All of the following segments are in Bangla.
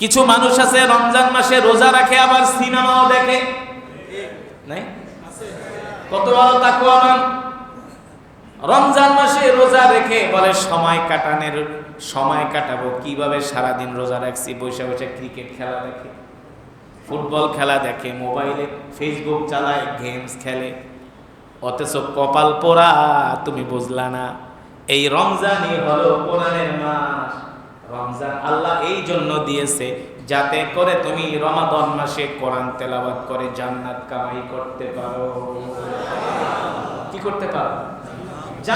কিছু মানুষ আছে, রমজান মাসে রোজা রাখে, আবার সিনেমাও দেখে। নাই? কত বড় তাকুয়াবান রমজান মাসে রোজা রেখে বলে, সময় কাটানোর, সময় কাটাবো। কীভাবে সারাদিন রোজা রাখছি? বসে বসে ক্রিকেট খেলা দেখে, ফুটবল খেলা দেখে, মোবাইলে ফেসবুক চালায় গেমস খেলে। অথচ কপাল পোড়া, তুমি বুঝলা না। এই রমজানই হলো কোরআনের মাস। রমজান আল্লাহ এই জন্য দিয়েছে যাতে করে তুমি রমাদন মাসে কোরআন তেলাবাদ করে জান্নাত কামাই করতে পারো। কি করতে পারো?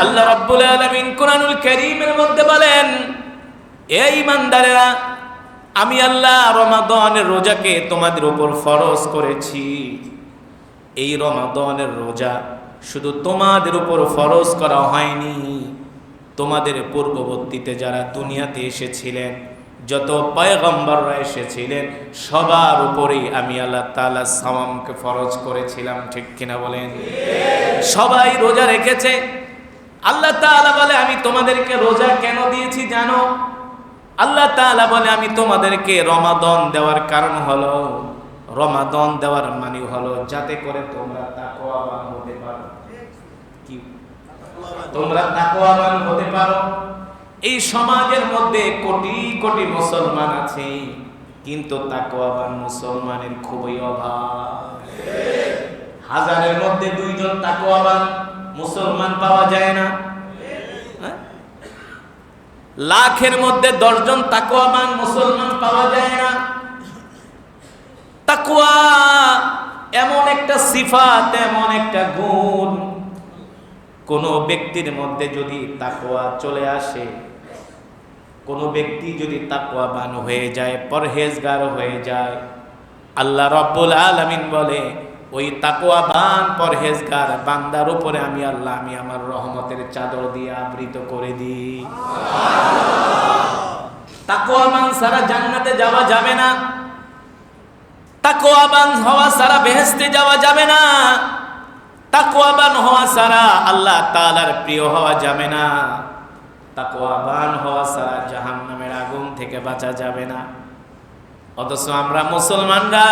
আল্লাহ রাব্বুল আলামিন কোরআনুল কারীমের মধ্যে বলেন এই ইমানদারেরা আমি আল্লাহ রমাদানের রোজাকে তোমাদের উপর ফরজ করেছি। এই রমাদানের রোজা শুধু তোমাদের উপর ফরজ করা হয়নি তোমাদের পূর্ববর্তীতে যারা দুনিয়াতে এসেছিলেন, যত পয়গম্বররা এসেছিলেন, সবার উপরেই আমি আল্লাহ তাআলা সামামকে ফরজ করেছিলাম, ঠিক কিনা বলেন? সবাই রোজা রেখেছে। আল্লাহ তাআলা বলে, আমি তোমাদেরকে রোজা কেন দিয়েছি জানো? আল্লাহ তাআলা বলে, আমি তোমাদেরকে রমাদন দেওয়ার কারণ হলো, রমাদন দেওয়ার মানে হলো যাতে করে তোমরা তা তাকওয়াবান হতে পারো। তোমরা তাকওয়াবান হতে পারো। এই সমাজের মধ্যে কোটি কোটি মুসলমান আছে, কিন্তু তাকওয়াবান মুসলমানের খুবই অভাব। হাজারের মধ্যে দুইজন তাকওয়াবান মুসলমান পাওয়া যায় না। হ্যাঁ? লাখের মধ্যে দশজন তাকওয়াবান মুসলমান পাওয়া যায় না। তাকওয়া এমন একটা সিফাত, এমন একটা গুণ। কোন ব্যক্তির মধ্যে যদি তাকোয়া চলে আসে, কোনো ব্যক্তি যদি তাকওয়াবান হয়ে যায়, পরহেজগার হয়ে যায়, আল্লাহ রব্বুল আলামিন বলে, ওই তাকওয়াবান পরহেজগার বান্দার উপরে আমি আল্লাহ, আমি আমার রহমতের চাদর দিয়ে আবৃত করে দিই। তাকওয়াবান সারা জান্নাতে যাওয়া যাবে না। তাকওয়াবান হওয়া সারা বেহেস্তে যাওয়া যাবে না। তাকওয়াবান হওয়া সারা আল্লাহ তাআলার প্রিয় হওয়া যাবে না। তাকওয়াবান হওয়া সারা জাহান্নামের আগুন থেকে বাঁচা যাবে না। অথচ আমরা মুসলমানরা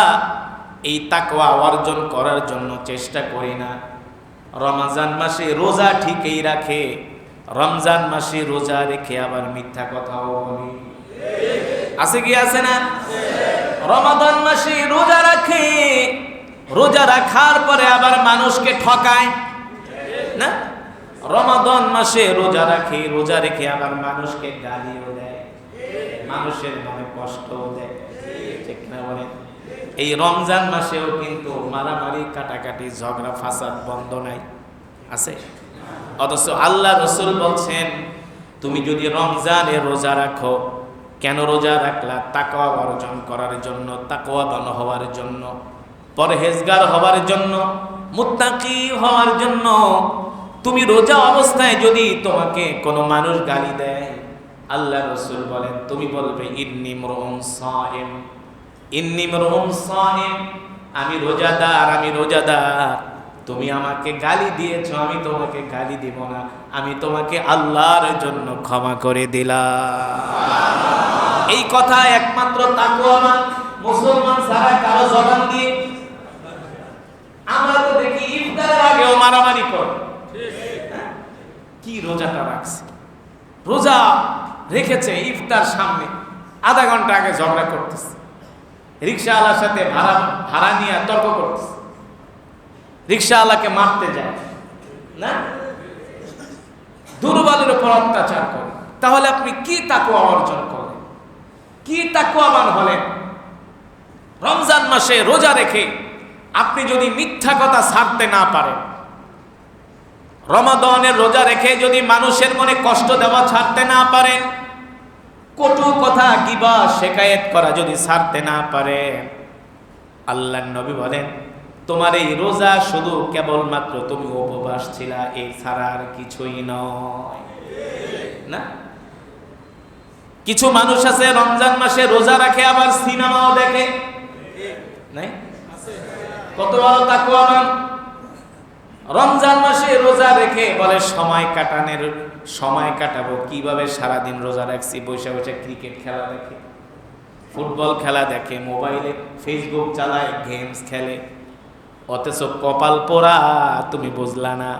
এই তাকওয়া অর্জন করার জন্য চেষ্টা করি না। রমজান মাসে রোজা ঠিকই রাখে, রমজান মাসে রোজা রেখে আবার মিথ্যা কথাও বলি। আছে কি আছে না? রমাদান মাসে রোজা রাখে রোজা রাখার পরে আবার মানুষকে ঠকায়? না? রমাদন মাসে রোজা রাখে, রোজা রেখে আবার মানুষকে গালিও দেয়, মানুষের মনে কষ্টও দেয় এই রমজান মাসেও কিন্তু মারামারি, কাটাকাটি, ঝগড়া, ফাসাদ, বন্ধ নাই, আছে? অথচ আল্লাহ রসুল বলছেন, তুমি যদি রমজানে রোজা রাখো, কেন রোজা রাখলা? তাকওয়া অর্জন করার জন্য তাকওয়াবান হওয়ার জন্য। পরহেজগার হওয়ার জন্য, মুত্তাকি হওয়ার জন্য, তুমি রোজা অবস্থায় যদি তোমাকে কোনো মানুষ গালি দেয়, আল্লাহ রসুল বলেন, তুমি বলবে, ইন্নি মরুম সাইম। ইন্নি মরুম সাইম। আমি রোজাদার আমি রোজাদার। তুমি আমাকে গালি দিয়েছ, আমি তোমাকে গালি দিব না। আমি তোমাকে আল্লাহর জন্য ক্ষমা করে দিলাম। এই কথা একমাত্র তাকুয়ামান মুসলমান সারা কারও জবান দিয়ে আমরা তো দেখি ইফতারের আগেও মারামারি করে হ্যাঁ? কি রোজাটা রাখছে। রোজা রেখেছে ইফতার সামনে। আধা ঘণ্টা আগে ঝগড়া করতেছে। রিক্সাওয়ালার সাথে ভাড়া ভাড়া নিয়ে তর্ক করতেছে। রিক্সাওয়ালাকে মারতে যায়। না? দুর্বলের উপর অত্যাচার করে। তাহলে আপনি কি তাকুয়া অর্জন করলেন? কি তাকুয়াবান হলেন? রমজান মাসে রোজা রেখে আপনি যদি মিথ্যা কথা ছাড়তে না পারেন রমাদনের রোজা রেখে যদি মানুষের মনে কষ্ট দেওয়া ছাড়তে না পারেন, কটু কথা কিবা শেখায়েত করা যদি ছাড়তে না পারে? আল্লাহ নবী বলেন, তোমার এই রোজা শুধু কেবলমাত্র তুমি উপবাস ছিলা এই ছাড়া আর কিছুই নয়। না? কিছু মানুষ আছে, রমজান মাসে রোজা রাখে, আবার সিনেমাও দেখে। নাই? কত বড় তাকুয়াবান রমজান মাসে রোজা রেখে বলে, সময় কাটানোর, সময় কাটাবো। কীভাবে সারাদিন রোজা রাখছি? বসে বসে ক্রিকেট খেলা দেখে, ফুটবল খেলা দেখে, মোবাইলে ফেসবুক চালায়, গেমস খেলে। অথচ কপাল পোড়া, তুমি বুঝলা না।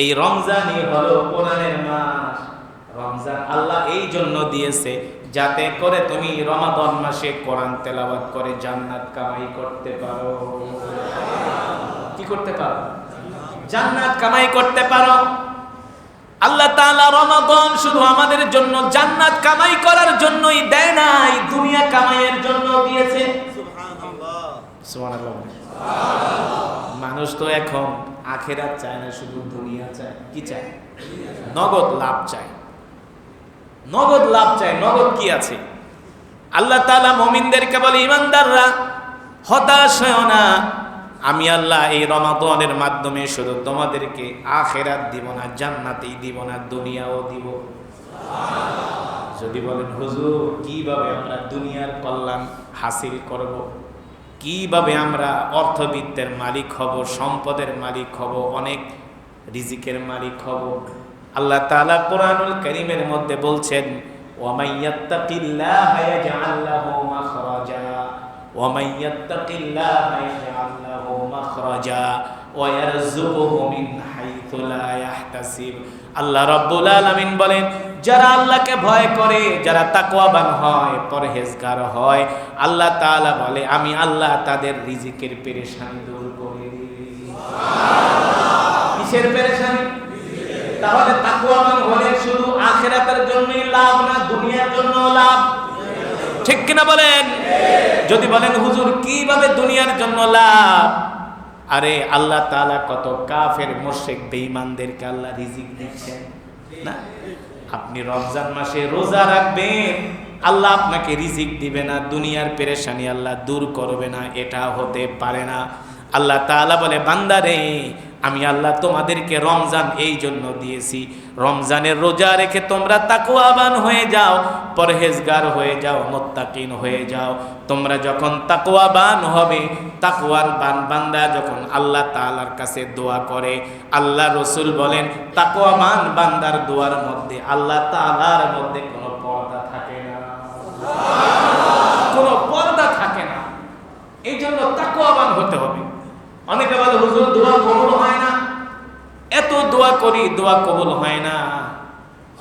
এই রমজানই হলো কোরআনের মাস। রমজান আল্লাহ এই জন্য দিয়েছে, যাতে করে তুমি রমাদন মাসে কোরআন তেলাওয়াত করে জান্নাত কামাই করতে পারো। কি করতে পারো? জান্নাত কামাই করতে পারো। আল্লাহ তাআলা রমাদান শুধু আমাদের জন্য জান্নাত কামাই করার জন্যই দেয় নাই দুনিয়া কামাইয়ের জন্য দিয়েছে। সুবহানাল্লাহ। মানুষ তো এখন আখেরাত চায় না শুধু দুনিয়া চায়। কি চায়? নগদ লাভ চায়। নগদ লাভ চায় নগদ কি আছে? আল্লাহ তাআলা মুমিনদেরকে বলে ইমানদাররা হতাশ হয় না আমি আল্লাহ এই রমাদানের মাধ্যমে শুধু তোমাদেরকে আখেরাত দিব না, জান্নাতেই দিব না, দুনিয়াও দিব। যদি বলেন, হুজুর, কীভাবে আমরা দুনিয়ার কল্যাণ হাসিল করব? কীভাবে আমরা অর্থবিত্তের মালিক হব, সম্পদের মালিক হব, অনেক রিজিকের মালিক হব? আল্লাহ তাআলা কোরআনুল করিমের মধ্যে বলছেন ওয়ামাইয়াত্তাকিল্লাহা ইয়াজআল লাহু মাখরাজা মিন আল্লাহ রাব্বুল আলামিন বলেন যারা আল্লাহকে ভয় করে যারা তাকওয়াবান হয় পরহেজগার হয় আল্লাহ তাআলা বলে আমি আল্লাহ তাদের রিজিকের পেরেশানি দূর করে কিসের পেরেশানি? তাহলে তাকওয়াবান হলে শুধু আখিরাতের জন্যই লাভ না দুনিয়ার জন্য লাভ? ঠিক কিনা বলেন? যদি বলেন হুজুর কীভাবে দুনিয়ার জন্য লাভ? আরে আল্লাহ তালা কত কাফের মোর্শেক বেঈমানদেরকে আল্লাহ রিজিক দিচ্ছেন। না? আপনি রমজান মাসে রোজা রাখবেন, আল্লাহ আপনাকে রিজিক দিবে না, দুনিয়ার পেরেশানি আল্লাহ দূর করবে না, এটা হতে পারে না। আল্লাহ তালা বলে, বান্দারে আমি আল্লাহ তোমাদেরকে রমজান এই জন্য দিয়েছি। রমজানের রোজা রেখে তোমরা তাকুয়াবান হয়ে যাও, পরহেজগার হয়ে যাও, মোত্তাকিন হয়ে যাও। তোমরা যখন তাকুয়াবান হবে তাকুয়ার বান বান্দা যখন আল্লাহ তালার কাছে দোয়া করে, আল্লাহ রসুল বলেন তাকুয়াবান বান্দার দোয়ার মধ্যে আল্লাহ তালার মধ্যে কোনো পর্দা থাকে না। কোনো পর্দা থাকে না। এই জন্য তাকুয়াবান হতে হবে। অনেকে বলে হুজুর দোয়া কবুল হয় না। এত দোয়া করি, দোয়া কবুল হয় না।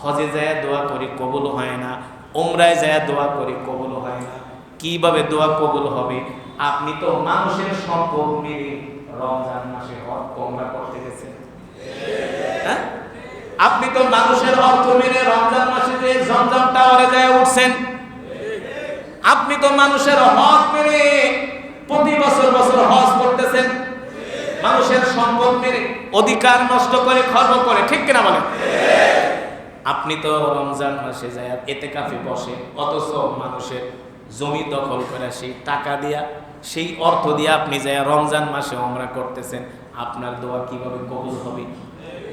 হজে যায় দোয়া করি, কবুল হয় না। ওমরায় যায় দোয়া করি, কবুল হয় না। কীভাবে দোয়া কবুল হবে? আপনি তো মানুষের সম্পদ মেরে রমজান মাসে হজ ওমরা করতে গেছেন। হ্যাঁ? আপনি তো মানুষের অর্থ মেরে রমজান মাসে যে জমজম টাওয়ারে যায় উঠছেন। আপনি তো মানুষের হজ মেরে প্রতি বছর বছর হজ করতেছেন। মানুষের সম্পদ মেরে অধিকার নষ্ট করে, খর্ব করে, ঠিক কিনা বলেন? আপনি তো রমজান মাসে যায় এতে কাফে বসে, অথচ মানুষের জমি দখল করে, সেই টাকা দিয়া, সেই অর্থ দিয়ে আপনি যায় রমজান মাসে আমরা করতেছেন, আপনার দোয়া কীভাবে কবুল হবে?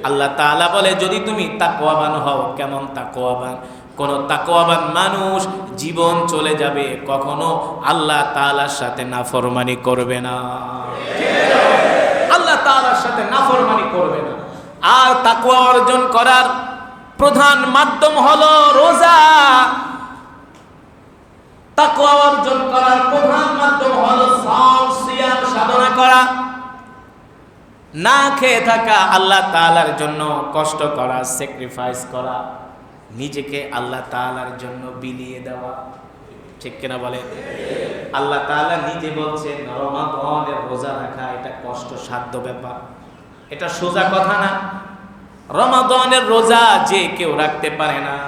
আল্লাহ তাআলা বলে, যদি তুমি তাকওয়াবান হও, কেমন তাকওয়াবান? কোন তাকওয়াবান মানুষ জীবন চলে যাবে, কখনো আল্লাহ তাআলার সাথে নাফরমানি করবে না। তাআলার সাথে নাফরমানি করবে না। আর তাকওয়া অর্জন করার প্রধান মাধ্যম হলো রোজা। তাকওয়া অর্জন করার প্রধান মাধ্যম হলো সাধনা করা। না খেয়ে থাকা আল্লাহ তাআলার জন্য কষ্ট করা স্যাক্রিফাইস করা, নিজেকে আল্লাহ তাআলার জন্য বিলিয়ে দেওয়া। ঠিক কিনা বলে আল্লাহ তাআলা নিজে বলছেন, রমাদানের রোজা রাখা, এটা কষ্ট সাধ্য ব্যাপার। এটা সোজা কথা না। রমাদানের রোজা যে কেউ রাখতে পারে না।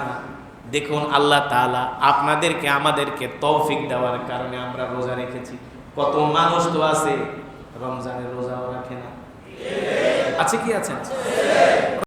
দেখুন, আল্লাহ তাআলা আপনাদেরকে, আমাদেরকে তৌফিক দেওয়ার কারণে আমরা রোজা রেখেছি। কত মানুষ তো আছে, রমজানের রোজাও রাখে না। আছে কি আছে?